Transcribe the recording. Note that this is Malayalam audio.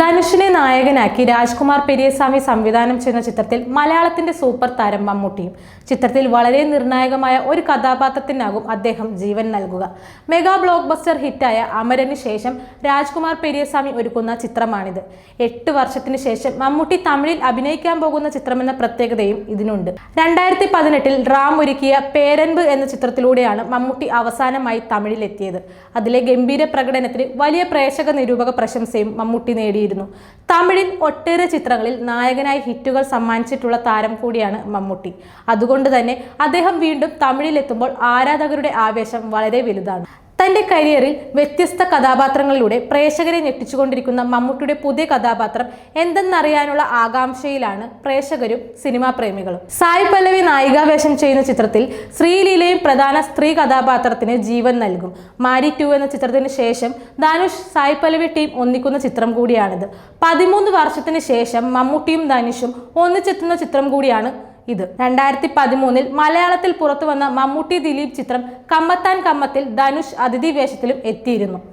ധനുഷിനെ നായകനാക്കി രാജ്കുമാർ പെരിയസ്വാമി സംവിധാനം ചെയ്യുന്ന ചിത്രത്തിൽ മലയാളത്തിന്റെ സൂപ്പർ താരം മമ്മൂട്ടിയും ചിത്രത്തിൽ വളരെ നിർണായകമായ ഒരു കഥാപാത്രത്തിനാകും അദ്ദേഹം ജീവൻ നൽകുക. മെഗാ ബ്ലോക്ക് ബസ്റ്റർ ഹിറ്റായ അമരന് ശേഷം രാജ്കുമാർ പെരിയസ്വാമി ഒരുക്കുന്ന ചിത്രമാണിത്. എട്ട് വർഷത്തിന് ശേഷം മമ്മൂട്ടി തമിഴിൽ അഭിനയിക്കാൻ പോകുന്ന ചിത്രമെന്ന പ്രത്യേകതയും ഇതിനുണ്ട്. രണ്ടായിരത്തി പതിനെട്ടിൽ റാം ഒരുക്കിയ പേരൻപ് എന്ന ചിത്രത്തിലൂടെയാണ് മമ്മൂട്ടി അവസാനമായി തമിഴിലെത്തിയത്. അതിലെ ഗംഭീര പ്രകടനത്തിന് വലിയ പ്രേക്ഷക നിരൂപക പ്രശംസയും മമ്മൂട്ടി നേടിയിരുന്നു തമിഴിൽ ഒട്ടേറെ ചിത്രങ്ങളിൽ നായകനായി ഹിറ്റുകൾ സമ്മാനിച്ചിട്ടുള്ള താരം കൂടിയാണ് മമ്മൂട്ടി. അതുകൊണ്ട് തന്നെ അദ്ദേഹം വീണ്ടും തമിഴിലെത്തുമ്പോൾ ആരാധകരുടെ ആവേശം വളരെ വലുതാണ്. തന്റെ കരിയറിൽ വ്യത്യസ്ത കഥാപാത്രങ്ങളിലൂടെ പ്രേക്ഷകരെ ഞെട്ടിച്ചുകൊണ്ടിരിക്കുന്ന മമ്മൂട്ടിയുടെ പുതിയ കഥാപാത്രം എന്തെന്നറിയാനുള്ള ആകാംക്ഷയിലാണ് പ്രേക്ഷകരും സിനിമാ പ്രേമികളും. സായി പല്ലവി നായികാവേഷം ചെയ്യുന്ന ചിത്രത്തിൽ ശ്രീലീലയും പ്രധാന സ്ത്രീ കഥാപാത്രത്തിന് ജീവൻ നൽകും. മാരി ടു എന്ന ചിത്രത്തിന് ശേഷം ധനുഷ് സായി പല്ലവി ടീം ഒന്നിക്കുന്ന ചിത്രം കൂടിയാണിത്. പതിമൂന്ന് വർഷത്തിന് ശേഷം മമ്മൂട്ടിയും ധനുഷും ഒന്നിച്ചെത്തുന്ന ചിത്രം കൂടിയാണ് ഇത്. രണ്ടായിരത്തി പതിമൂന്നിൽ മലയാളത്തിൽ പുറത്തു വന്ന മമ്മൂട്ടി ദിലീപ് ചിത്രം കമ്മത്താൻ കമ്മത്തിൽ ധനുഷ് അതിഥി വേഷത്തിലും എത്തിയിരുന്നു.